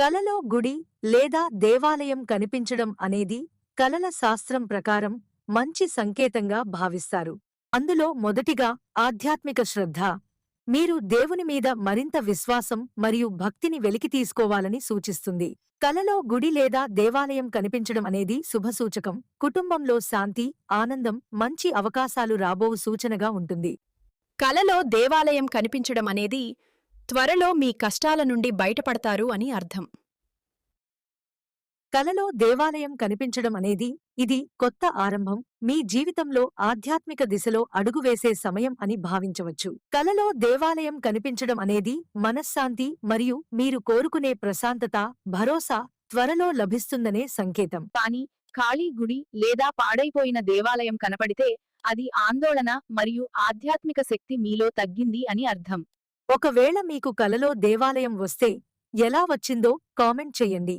కలలో గుడి లేదా దేవాలయం కనిపించడం అనేది కలల శాస్త్రం ప్రకారం మంచి సంకేతంగా భావిస్తారు. అందులో మొదటిగా ఆధ్యాత్మిక శ్రద్ధ మీరు దేవుని మీద మరింత విశ్వాసం మరియు భక్తిని వెలికి తీసుకోవాలని సూచిస్తుంది. కలలో గుడి లేదా దేవాలయం కనిపించడం అనేది శుభసూచకం కుటుంబంలో శాంతి ఆనందం మంచి అవకాశాలు రాబోవు సూచనగా ఉంటుంది. కలలో దేవాలయం కనిపించడం అనేది త్వరలో మీ కష్టాల నుండి బయటపడతారు అని అర్థం. కలలో దేవాలయం కనిపించడం అనేది ఇది కొత్త ఆరంభం. మీ జీవితంలో ఆధ్యాత్మిక దిశలో అడుగు వేసే సమయం అని భావించవచ్చు. కలలో దేవాలయం కనిపించడం అనేది మనశ్శాంతి మరియు మీరు కోరుకునే ప్రశాంతత భరోసా త్వరలో లభిస్తుందనే సంకేతం. కానీ ఖాళీ గుడి లేదా పాడైపోయిన దేవాలయం కనపడితే అది ఆందోళన మరియు ఆధ్యాత్మిక శక్తి మీలో తగ్గింది అని అర్థం. ఒకవేళ మీకు కలలో దేవాలయం వస్తే ఎలా వచ్చిందో కామెంట్ చెయ్యండి